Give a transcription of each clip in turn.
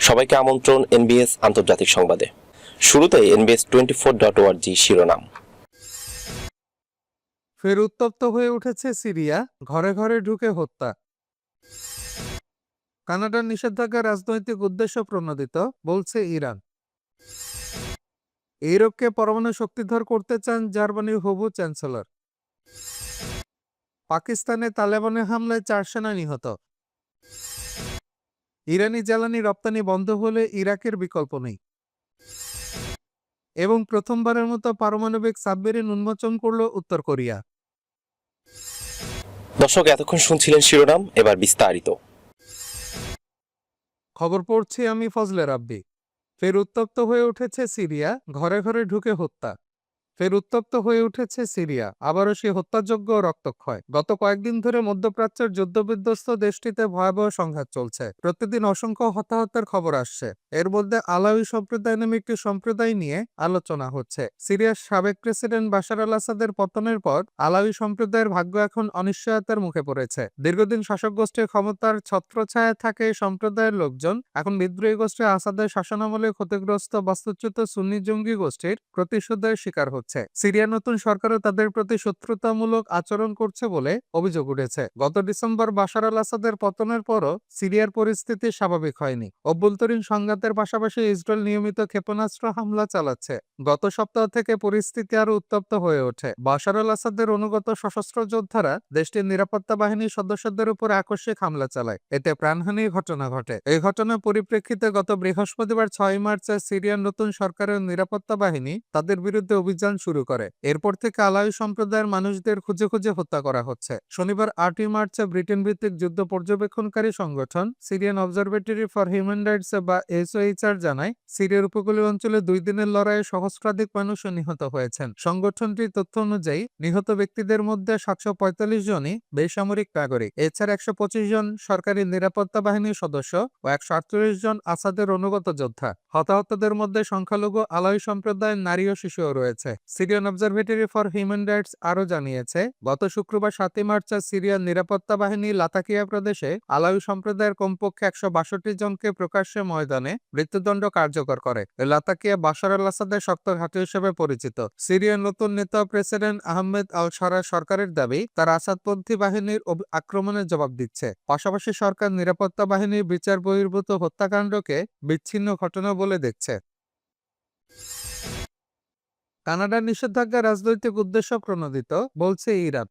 সবাইকে আমন্ত্রণ এনবিএস আন্তর্জাতিক সংবাদে। শুরুতে এনবিএস টোয়েন্টি ফোর ডট ওয়ার্জি শিরোনাম। ফের উত্তপ্ত হয়ে উঠেছে সিরিয়া, ঘরে ঘরে ঢুকে হত্যা। কানাডার নিষেধাজ্ঞা রাজনৈতিক উদ্দেশ্য প্রণোদিত, বলছে ইরান। ইউরোপকে পরমাণু শক্তিধর করতে চান জার্মানির হবু চ্যান্সেলর। পাকিস্তানে তালেবানের হামলায় চার সেনা নিহত। ইরানি জ্বালানি রপ্তানি বন্ধ হলে ইরাকের বিকল্প নেই। এবং প্রথমবারের মতো পারমাণবিক সাবমেরিন উন্মোচন করল উত্তর কোরিয়া। দর্শক এতক্ষণ শুনছিলেন শিরোনাম এবার বিস্তারিত। খবর পড়ছি আমি ফজলে রাব্বি। ফের উত্তপ্ত হয়ে উঠেছে সিরিয়া ঘরে ঘরে ঢুকে হত্যা। ফের উত্তপ্ত হয়ে উঠেছে সিরিয়া। আবারও সে হত্যাযোগ্য রক্তক্ষয়। গত কয়েকদিন ধরে মধ্যপ্রাচ্যের যুদ্ধবিধ্বস্ত দেশটিতে ভয়াবহ সংঘাত চলছে। প্রতিদিন অসংখ্য হতাহতের খবর আসছে। এর মধ্যে আলাউই সম্প্রদায় নামে একটি সম্প্রদায় নিয়ে আলোচনা হচ্ছে। সিরিয়ার সাবেক প্রেসিডেন্ট বাশার আল আসাদের পতনের পর আলাউই সম্প্রদায়ের ভাগ্য এখন অনিশ্চয়তার মুখে পড়েছে। দীর্ঘদিন শাসক গোষ্ঠীর ক্ষমতার ছত্রছায়া থাকে এই সম্প্রদায়ের লোকজন। এখন বিদ্রোহী গোষ্ঠী আসাদের শাসনামলে ক্ষতিগ্রস্ত বাস্তুচ্যুত সুন্নি জঙ্গি গোষ্ঠীর প্রতিশোধের শিকার হচ্ছে। সিরিয়ার নতুন সরকারও তাদের প্রতি শত্রুতামূলক আচরণ করছে বলে অভিযোগ উঠেছে। গত ডিসেম্বর বাশার আল আসাদের পতনের পরও সিরিয়ার পরিস্থিতি স্বাভাবিক হয়নি। অভ্যন্তরীণ সংঘাতের পাশাপাশি ইসরায়েল নিয়মিত ক্ষেপণাস্ত্র হামলা চালাচ্ছে। গত সপ্তাহ থেকে পরিস্থিতি আরও উত্তপ্ত হয়ে ওঠে। বাশার আল আসাদের অনুগত সশস্ত্র যোদ্ধারা দেশটির নিরাপত্তা বাহিনীর সদস্যদের উপর আকস্মিক হামলা চালায়। এতে প্রাণহানির ঘটনা ঘটে। এই ঘটনার পরিপ্রেক্ষিতে গত বৃহস্পতিবার ছয় মার্চে সিরিয়ার নতুন সরকারের নিরাপত্তা বাহিনী তাদের বিরুদ্ধে অভিযান শুরু করে। এরপর থেকে আলাউই সম্প্রদায়ের মানুষদের খুঁজে খুঁজে হত্যা করা হচ্ছে। শনিবার আটই মার্চে ব্রিটেন ভিত্তিক যুদ্ধ পর্যবেক্ষণকারী সংগঠন Syrian observatory for human rights বা এসওএইচআর জানায়, সিরিয়ার উপকূলীয় অঞ্চলে দুই দিনের লড়াইয়ে সহস্রাধিক মানুষ নিহত হয়েছেন। সংগঠনটির তথ্য অনুযায়ী, নিহত ব্যক্তিদের মধ্যে সাতশো পঁয়তাল্লিশ জনই বেসামরিক নাগরিক। এছাড়া একশো পঁচিশ জন সরকারি নিরাপত্তা বাহিনীর সদস্য ও একশো আটচল্লিশ জন আসাদের অনুগত যোদ্ধা। হতাহতদের মধ্যে সংখ্যালঘু আলাউই সম্প্রদায়ের নারী ও শিশুও রয়েছে। Syrian observatory for human rights আরও জানিয়েছে, গত শুক্রবার সাতই মার্চ সিরিয়ার নিরাপত্তা বাহিনী লাতাকিয়া প্রদেশে আলাউই সম্প্রদায়ের কমপক্ষে একশো বাষট্টি জনকে প্রকাশ্যে ময়দানে মৃত্যুদণ্ড কার্যকর করে। লাতাকিয়া বাশার আল আসাদের শক্ত ঘাঁটি হিসেবে পরিচিত। সিরিয়ার নতুন নেতা প্রেসিডেন্ট আহমেদ আল সারা সরকারের দাবি, তার আসাদপন্থী বাহিনীর আক্রমণের জবাব দিচ্ছে। পাশাপাশি সরকার নিরাপত্তা বাহিনীর বিচার বহির্ভূত হত্যাকাণ্ডকে বিচ্ছিন্ন ঘটনা বলে দেখছে। কানাডার নিষেধাজ্ঞা রাজনৈতিক উদ্দেশ্য প্রণোদিত বলছে ইরান।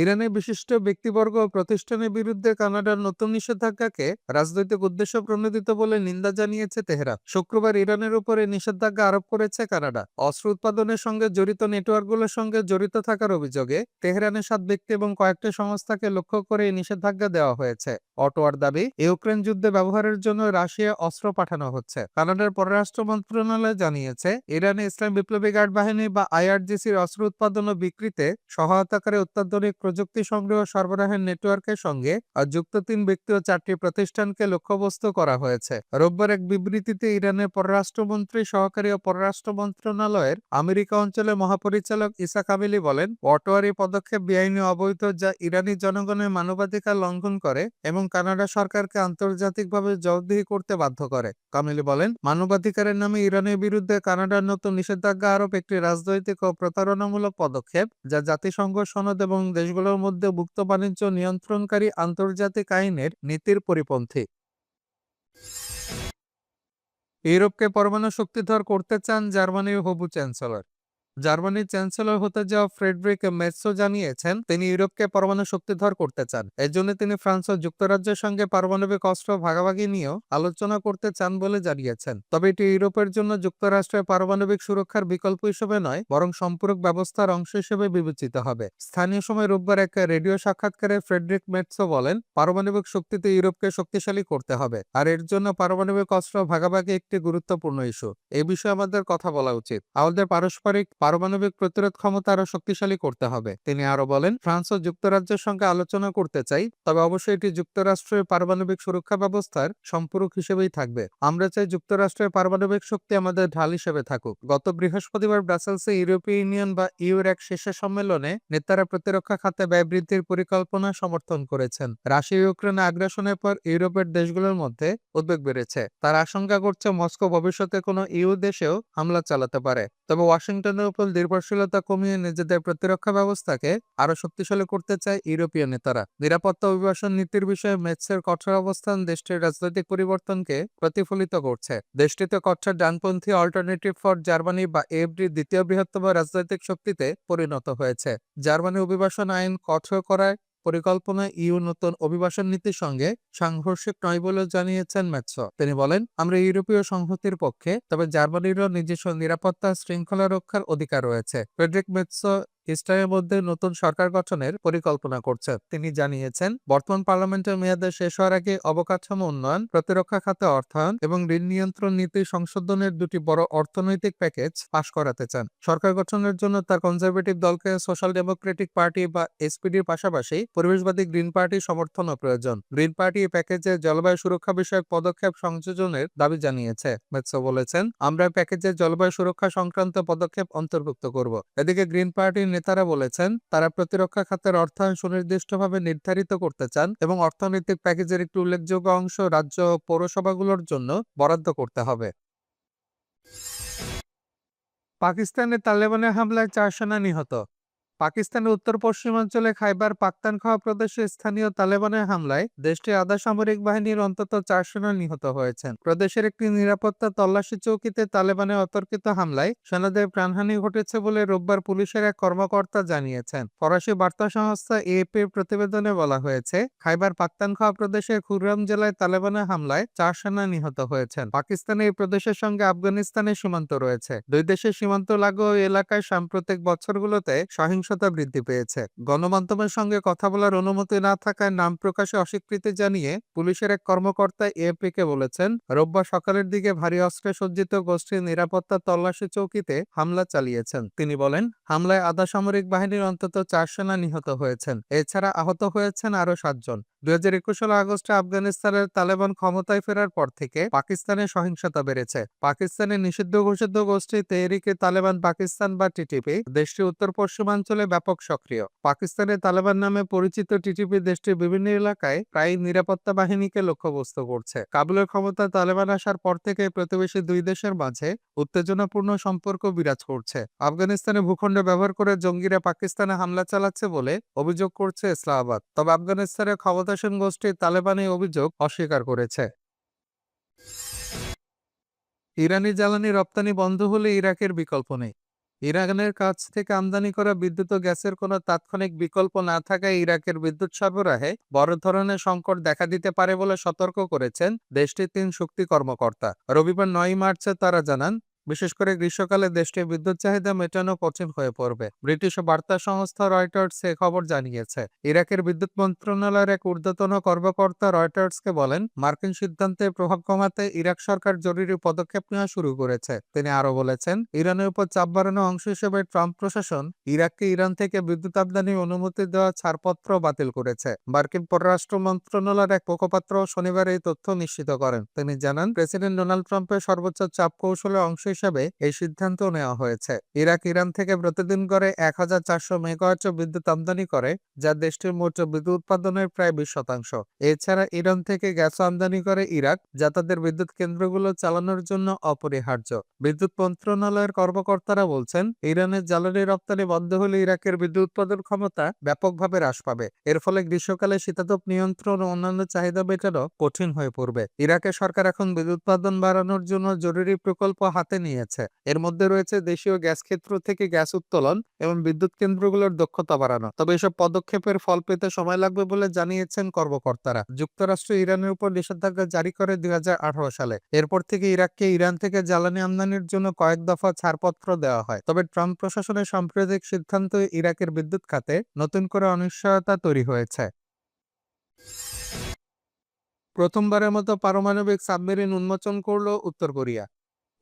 ইরানের বিশিষ্ট ব্যক্তিবর্গ ও প্রতিষ্ঠানের বিরুদ্ধে কানাডার নতুন নিষেধাজ্ঞাকে রাজনৈতিক উদ্দেশ্য প্রণোদিত বলে নিন্দা জানিয়েছে তেহরান। শুক্রবার ইরানের উপরে নিষেধাজ্ঞা আরোপ করেছে কানাডা। অস্ত্র উৎপাদনের সঙ্গে জড়িত নেটওয়ার্কগুলোর সঙ্গে জড়িত থাকার অভিযোগে তেহরানের সাত ব্যক্তি এবং কয়েকটি সংস্থাকে লক্ষ্য করে এই নিষেধাজ্ঞা দেওয়া হয়েছে। অটোয়ার দাবি ইউক্রেন যুদ্ধে ব্যবহারের জন্য রাশিয়া অস্ত্র পাঠানো হচ্ছে। কানাডার পররাষ্ট্র মন্ত্রণালয় জানিয়েছে, ইরানে ইসলাম বিপ্লবী গার্ড বাহিনী বা আইআরজিসির অস্ত্র উৎপাদন ও বিক্রিতে সহায়তাকারী অত্যাধুনিক প্রযুক্তি সংগ্রহ সরবরাহের নেটওয়ার্কের সঙ্গে যুক্ত তিন ব্যক্তি ও চারটি প্রতিষ্ঠানকে লক্ষ্যবস্তু করা হয়েছে। রোববার এক বিবৃতিতে ইরানের পররাষ্ট্রমন্ত্রী, সহকারী ও পররাষ্ট্র মন্ত্রণালয়ের আমেরিকা অঞ্চলের মহাপরিচালক ইসা কামিলি বলেন, অটোয়ার পদক্ষেপ বেআইনি অবৈধ যা ইরানি জনগণের মানবাধিকার লঙ্ঘন করে এবং কানাডা সরকারকে আন্তর্জাতিকভাবে জবাবদিহি করতে বাধ্য করে। কামিলি বলেন, মানবাধিকারের নামে ইরানের বিরুদ্ধে কানাডার নতুন নিষেধাজ্ঞা আরোপ একটি রাজনৈতিক ও প্রতারণামূলক পদক্ষেপ, যা জাতিসংঘ সনদ এবং দেশগুলোর মধ্যে মুক্ত বাণিজ্য নিয়ন্ত্রণকারী আন্তর্জাতিক আইনের নীতির পরিপন্থী। ইউরোপকে পরমাণু শক্তিধর করতে চান জার্মানির হবু চ্যান্সেলর। জার্মানির চ্যান্সেলর হতে যাওয়া ফ্রেডরিক মেটসো জানিয়েছেন, তিনি ইউরোপকে পরমাণু শক্তিধর করতে চান। এর জন্য তিনি ফ্রান্স ও যুক্তরাজ্যের সঙ্গে পারমাণবিক অস্ত্র ভাগাভাগি নিয়েও আলোচনা করতে চান বলে জানিয়েছেন। তবে এটি ইউরোপের জন্য যুক্তরাষ্ট্রের পারমাণবিক সুরক্ষার বিকল্প হিসেবে নয়, বরং সম্পূরক ব্যবস্থার অংশ হিসেবে বিবেচিত হবে। স্থানীয় সময় রোববার এক রেডিও সাক্ষাৎকারে ফ্রেডরিক মেটসো বলেন, পারমাণবিক শক্তিতে ইউরোপকে শক্তিশালী করতে হবে, আর এর জন্য পারমাণবিক অস্ত্র ভাগাভাগি একটি গুরুত্বপূর্ণ ইস্যু। এ বিষয়ে আমাদের কথা বলা উচিত। আমাদের পারস্পরিক পারমাণবিক প্রতিরোধ ক্ষমতা আরও শক্তিশালী করতে হবে। তিনি আরও বলেন, ফ্রান্স ও যুক্তরাজ্যের সঙ্গে আলোচনা করতে চাই, তবে অবশ্যই এটি যুক্তরাষ্ট্রের পারমাণবিক সুরক্ষা ব্যবস্থার সম্পূরক হিসেবেই থাকবে। আমরা চাই যুক্তরাষ্ট্রের পারমাণবিক শক্তি আমাদের ঢাল হিসেবে থাকুক। গত বৃহস্পতিবার ব্রাসেলসে ইউরোপীয় ইউনিয়ন বা ইউর এক শীর্ষ সম্মেলনে নেতারা প্রতিরক্ষা খাতে ব্যয় বৃদ্ধির পরিকল্পনা সমর্থন করেছেন। রাশিয়া ইউক্রেনে আগ্রাসনের পর ইউরোপের দেশগুলোর মধ্যে উদ্বেগ বেড়েছে। তারা আশঙ্কা করছে মস্কো ভবিষ্যতে কোনো ইউ দেশেও হামলা চালাতে পারে। তবে ওয়াশিংটনের উপর নির্ভরশীলতা কমিয়ে নিজেদের প্রতিরক্ষা ব্যবস্থাকে আরও শক্তিশালী করতে চায় ইউরোপীয় নেতারা। নিরাপত্তা অভিবাসন নীতির বিষয়ে মেটসের কঠোর অবস্থান দেশটির রাজনৈতিক পরিবর্তনকে প্রতিফলিত করছে। দেশটিতে কঠোর ডানপন্থী অল্টারনেটিভ ফর জার্মানি বা এফডি দ্বিতীয় বৃহত্তম রাজনৈতিক শক্তিতে পরিণত হয়েছে। জার্মানি অভিবাসন আইন কঠোর করায় পরিকল্পনা ইউ নতুন অভিবাসন নীতির সঙ্গে সাংঘর্ষিক নয় বলে জানিয়েছেন ম্যাথস তিনি বলেন, আমরা ইউরোপীয় সংহতির পক্ষে, তবে জার্মানিরও নিজস্ব নিরাপত্তা শৃঙ্খলা রক্ষার অধিকার রয়েছে। ফ্রেডরিক মেটস ইসরায়েলের মধ্যে নতুন সরকার গঠনের পরিকল্পনা করছে তিনি জানিয়েছেন, বর্তমান পার্লামেন্টের মেয়াদে শেষ হওয়ার আগে অবকাঠামো উন্নয়ন, প্রতিরক্ষা খাতে অর্থায়ন এবং ঋণ নিয়ন্ত্রণ নীতি সংশোধনের দুটি বড় অর্থনৈতিক প্যাকেজ পাশ করাতে চান। সরকার গঠনের জন্য তার কনজারভেটিভ দলকে সোশ্যাল ডেমোক্রেটিক পার্টি বা এসপিডির পাশাপাশি পরিবেশবাদী গ্রিন পার্টি সমর্থনও প্রয়োজন। গ্রিন পার্টি প্যাকেজে জলবায়ু সুরক্ষা বিষয়ক পদক্ষেপ সংযোজনের দাবি জানিয়েছে। মেটসো বলেছেন, আমরা প্যাকেজে জলবায়ু সুরক্ষা সংক্রান্ত পদক্ষেপ অন্তর্ভুক্ত করব। এদিকে গ্রিন পার্টির নেতারা বলেছেন, তারা প্রতিরক্ষা খাতের অর্থায়ন সুনির্দিষ্টভাবে নির্ধারিত করতে চান এবং অর্থনৈতিক প্যাকেজের একটি উল্লেখযোগ্য অংশ রাজ্য পৌরসভাগুলোর জন্য বরাদ্দ করতে হবে। পাকিস্তানে তালেবানের হামলায় চার সেনা নিহত। পাকিস্তানের উত্তর পশ্চিমাঞ্চলে খাইবার পাখতানখাওয়া প্রদেশে স্থানীয় তালেবানের হামলায় দেশটির আধা সামরিক বাহিনীর অন্তত চার সেনা নিহত হয়েছেন। প্রদেশের একটি নিরাপত্তা তল্লাশি চৌকিতে তালেবানের অতর্কিত হামলায় সেনাদের প্রাণহানি ঘটেছে বলে রোববার পুলিশের এক কর্মকর্তা জানিয়েছেন। ফরাসি বার্তা সংস্থা এএপির প্রতিবেদনে বলা হয়েছে, খাইবার পাখতানখাওয়া প্রদেশের খুররাম জেলায় তালেবানের হামলায় চার সেনা নিহত হয়েছেন। পাকিস্তানের এই প্রদেশের সঙ্গে আফগানিস্তানের সীমান্ত রয়েছে। দুই দেশের সীমান্ত লাগো এলাকায় সাম্প্রতিক বছরগুলোতে সহিংসতা বৃদ্ধি পেয়েছে। গণমাধ্যমের সঙ্গে কথা বলার অনুমতি না থাকায় নাম প্রকাশে অস্বীকৃতি জানিয়ে পুলিশের এক কর্মকর্তা এএপি কে বলেছেন, রোববার সকালের দিকে ভারী অস্ত্রে সজ্জিত গোষ্ঠীর নিরাপত্তা তল্লাশি চৌকিতে হামলা চালিয়েছেন। তিনি বলেন, হামলায় আধা সামরিক বাহিনীর অন্তত চার সেনা নিহত হয়েছেন। এছাড়া আহত হয়েছেন আরও সাতজন। আগস্টে আফগানিস্তানের তালেবান ক্ষমতায় ফেরার পর থেকে সহিংসতা বেড়েছে। নিষিদ্ধ ঘোষিত গোষ্ঠী তেহরিকে তালেবান পাকিস্তান বা টিটিপি উত্তর পশ্চিমাঞ্চলে ব্যাপক সক্রিয়। তালেবান নামে পরিচিত টিটিপি দেশটির বিভিন্ন এলাকায় প্রায় নিরাপত্তা বাহিনীকে করছে। কাবুলের ক্ষমতা তালেবান আসার পর থেকে প্রতিবেশী দুই দেশের মাঝে উত্তেজনাপূর্ণ সম্পর্ক বিরাজ করছে। আফগানিস্তানের ভূখণ্ড ব্যবহার করে জঙ্গিরা পাকিস্তানে হামলা চালাচ্ছে বলে অভিযোগ করছে ইসলামাবাদ। তবে আফগানিস্তানের ক্ষমতাসীন গোষ্ঠী তালেবান অভিযোগ অস্বীকার করেছে। ইরানি জ্বালানি রপ্তানি বন্ধ হলে ইরাকের বিকল্প নেই। ইরানের কাছ থেকে আমদানি করা বিদ্যুৎ ও গ্যাসের কোনো তাৎক্ষণিক বিকল্প না থাকায় ইরাকের বিদ্যুৎ সরবরাহে বড় ধরনের সংকট দেখা দিতে পারে বলে সতর্ক করেছেন দেশটির তিন শক্তি কর্মকর্তা। রবিবার নয় মার্চে তারা জানান বিশেষ করে গ্রীষ্মকালে দেশটির বিদ্যুৎ চাহিদা মেটানো কঠিন হয়ে পড়বে। ব্রিটিশ বার্তা সংস্থা রয়টার্স এ খবর জানিয়েছে, ইরাকের বিদ্যুৎ মন্ত্রণালয়ের এক ঊর্ধ্বতন কর্মকর্তা রয়টার্সকে বলেন, মার্কিন সিদ্ধান্তের প্রভাব কমাতে ইরাক সরকার জরুরি পদক্ষেপ নেওয়া শুরু করেছে। তিনি আরও বলেছেন ইরানের উপর চাপ বাড়ানোর অংশ হিসেবে ট্রাম্প প্রশাসন ইরাককে ইরান থেকে বিদ্যুৎ আমদানির অনুমতি দেওয়া ছাড়পত্র বাতিল করেছে। মার্কিন পররাষ্ট্র মন্ত্রণালয়ের এক মুখপাত্র শনিবার এই তথ্য নিশ্চিত করেন। তিনি জানান, প্রেসিডেন্ট ডোনাল্ড ট্রাম্পের সর্বোচ্চ চাপ কৌশলের অংশ হিসেবে এই সিদ্ধান্ত নেওয়া হয়েছে। ইরাক, ইরান থেকে প্রতিদিন করে এক হাজার চারশো মেগাওয়াট বিদ্যুৎ আমদানি করে, যা দেশটির মোট বিদ্যুৎ উৎপাদনের প্রায় বিশ শতাংশ। এছাড়া ইরান থেকে গ্যাস আমদানি করে ইরাক, যা তাদের বিদ্যুৎ কেন্দ্রগুলো চালানোর জন্য অপরিহার্য। বিদ্যুৎ মন্ত্রণালয়ের কর্মকর্তারা বলছেন, ইরানের জ্বালানি রপ্তানি বন্ধ হলে ইরাকের বিদ্যুৎ উৎপাদন ক্ষমতা ব্যাপকভাবে হ্রাস পাবে। এর ফলে গ্রীষ্মকালে শীতাতপ নিয়ন্ত্রণ ও অন্যান্য চাহিদা মেটানো কঠিন হয়ে পড়বে। ইরাকের সরকার এখন বিদ্যুৎ উৎপাদন বাড়ানোর জন্য জরুরি প্রকল্প হাতে নিয়েছে। এর মধ্যে রয়েছে দেশীয় গ্যাস ক্ষেত্র থেকে গ্যাস উত্তোলন এবং বিদ্যুৎ কেন্দ্রগুলোর দক্ষতা বাড়ানো। তবে এসব পদক্ষেপের ফল পেতে সময় লাগবে বলে জানিয়েছেন কর্মকর্তারা। যুক্তরাষ্ট্র ইরানের উপর নিষেধাজ্ঞা জারি করে দুই সালে। এরপর থেকে ইরাককে ইরান থেকে জ্বালানি আমদানির জন্য কয়েক দফা ছাড়পত্র দেওয়া হয়। তবে ট্রাম্প প্রশাসনের সাম্প্রতিক সিদ্ধান্ত ইরাকের বিদ্যুৎ খাতে নতুন করে অনিশ্চয়তা তৈরি হয়েছে। প্রথমবারের মতো পারমাণবিক সাবমেরিন উন্মোচন করল উত্তর কোরিয়া।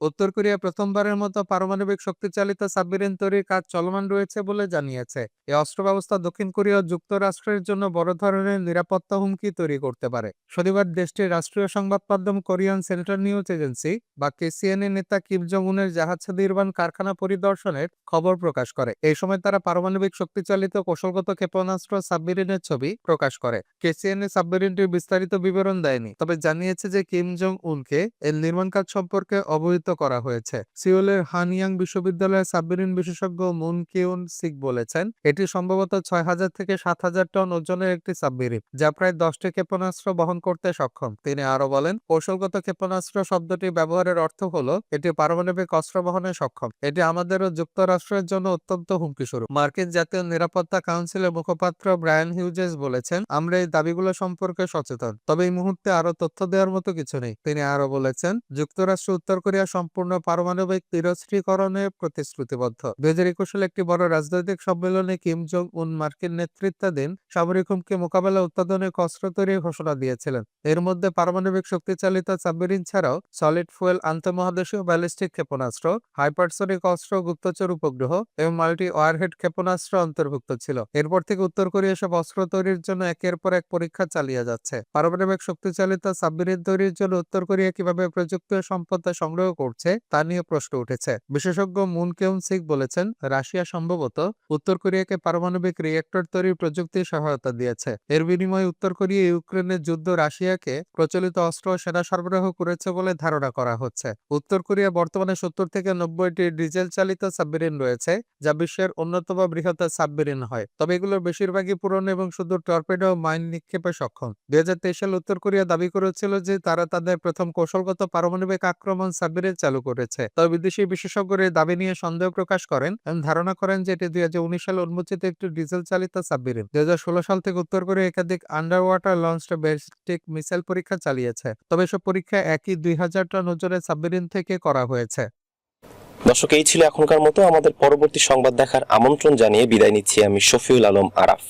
উত্তর কোরিয়া প্রথমবারের মতো পারমাণবিক শক্তিচালিত সাবমেরিন তৈরির কাজ চলমান রয়েছে বলে জানিয়েছে। এই অস্ত্র ব্যবস্থা দক্ষিণ কোরিয়া যুক্তরাষ্ট্রের জন্য বড় ধরনের নিরাপত্তা হুমকি তৈরি করতে পারে। শনিবার দেশটির রাষ্ট্রীয় সংবাদ মাধ্যম কোরিয়ান সেন্ট্রাল নিউজ এজেন্সি বা কেসিএনএ নেতা কিম জং উনের জাহাজ নির্মাণ কারখানা পরিদর্শনের খবর প্রকাশ করে। এই সময় তারা পারমাণবিক শক্তিচালিত কৌশলগত ক্ষেপণাস্ত্র সাবমেরিনের ছবি প্রকাশ করে। কেসিএনএ সাবমেরিনটির বিস্তারিত বিবরণ দেয়নি, তবে জানিয়েছে যে কিম জং উনকে এর নির্মাণ কাজ সম্পর্কে অবহিত করা হয়েছে। সিওলের হানিয়াং বিশ্ববিদ্যালয়ের সাবমেরিন বিশেষজ্ঞ মুন কিউন সিক বলেছেন, এটি সম্ভবত ছয় হাজার থেকে সাত হাজার টন ওজনের একটি সাবমেরিন, যা প্রায় দশটি ক্ষেপণাস্ত্র বহন করতে সক্ষম। তিনি আরও বলেন, কৌশলগত ক্ষেপণাস্ত্র শব্দটি ব্যবহারের অর্থ হলো, এটি পারমাণবিক অস্ত্র বহনে সক্ষম। এটি আমাদের যুক্তরাষ্ট্রের জন্য অত্যন্ত হুমকি হুমকিস্বরূপ। মার্কিন জাতীয় নিরাপত্তা কাউন্সিলের মুখপাত্র ব্রায়ান হিউজেস বলেছেন, আমরা এই দাবিগুলো সম্পর্কে সচেতন, তবে এই মুহূর্তে আরও তথ্য দেওয়ার মতো কিছু নেই। তিনি আরও বলেছেন, যুক্তরাষ্ট্র, উত্তর কোরিয়া সম্পূর্ণ পারমাণবিক তিরস্ত্রীকরণে প্রতিশ্রুতিবদ্ধ। দুই হাজার একুশ সালে একটি বড় রাজনৈতিক সম্মেলনে কিম জং উন মার্কিন নেতৃত্বাধীন সামরিক হুমকি মোকাবেলা অত্যাধুনিক অস্ত্র তৈরির ঘোষণা দিয়েছিলেন। এর মধ্যে পারমাণবিক শক্তিচালিত সাবমেরিন ছাড়াও সলিড ফুয়েল আন্তঃমহাদেশীয় ব্যালিস্টিক ক্ষেপণাস্ত্র, হাইপারসনিক অস্ত্র, গুপ্তচর উপগ্রহ এবং মাল্টি ওয়ারহেড ক্ষেপণাস্ত্র অন্তর্ভুক্ত ছিল। এরপর থেকে উত্তর কোরিয়া সব অস্ত্র তৈরির জন্য একের পর এক পরীক্ষা চালিয়ে যাচ্ছে। পারমাণবিক শক্তিচালিত সাবমেরিন তৈরির জন্য উত্তর কোরিয়া কীভাবে প্রযুক্তি সম্পদ সংগ্রহ করছে, তা নিয়ে প্রশ্ন উঠেছে। বিশেষজ্ঞ মুন কেউন সিক বলেছেন, রাশিয়া সম্ভবত উত্তর কোরিয়াকে পারমাণবিক রিয়েক্টর তৈরির প্রযুক্তি সহায়তা দিয়েছে। এর বিনিময়ে উত্তর কোরিয়া ইউক্রেনের যুদ্ধ রাশিয়াকে প্রচলিত অস্ত্র সেনা সরবরাহ করেছে বলে ধারণা করা হচ্ছে। উত্তর কোরিয়া বর্তমানে সত্তর থেকে নব্বইটি ডিজেল চালিত সাবমেরিন রয়েছে, যা বিশ্বের অন্যতম বৃহৎ সাবমেরিন হয়। তবে এগুলোর বেশিরভাগই পুরনো এবং শুধু টর্পেডো মাইন নিক্ষেপে সক্ষম। দুই হাজার তেইশ সালে উত্তর কোরিয়া দাবি করেছিল যে তারা তাদের প্রথম কৌশলগত পারমাণবিক আক্রমণ সাবমেরিন চালু করেছে। তবে বিদেশি বিশেষজ্ঞরা দাবি নিয়ে সন্দেহ প্রকাশ করেন এবং ধারণা করেন যে এটি দুই হাজার উনিশ সালে উন্মোচিত একটি ডিজেল চালিত সাবমেরিন, দুই হাজার ষোলো সাল থেকে উত্তর কোরিয়া একাধিক underwater launched ballistic missile পরীক্ষা চালিয়েছে। তবে এসব পরীক্ষা একই দুই হাজার টন ওজনের সাবমেরিন থেকে করা হয়েছে। দর্শক, এই ছিল এখনকার মতো। আমাদের পরবর্তী সংবাদ দেখার আমন্ত্রণ জানিয়ে বিদায় নিচ্ছি আমি শফিউল আলম আরাফ।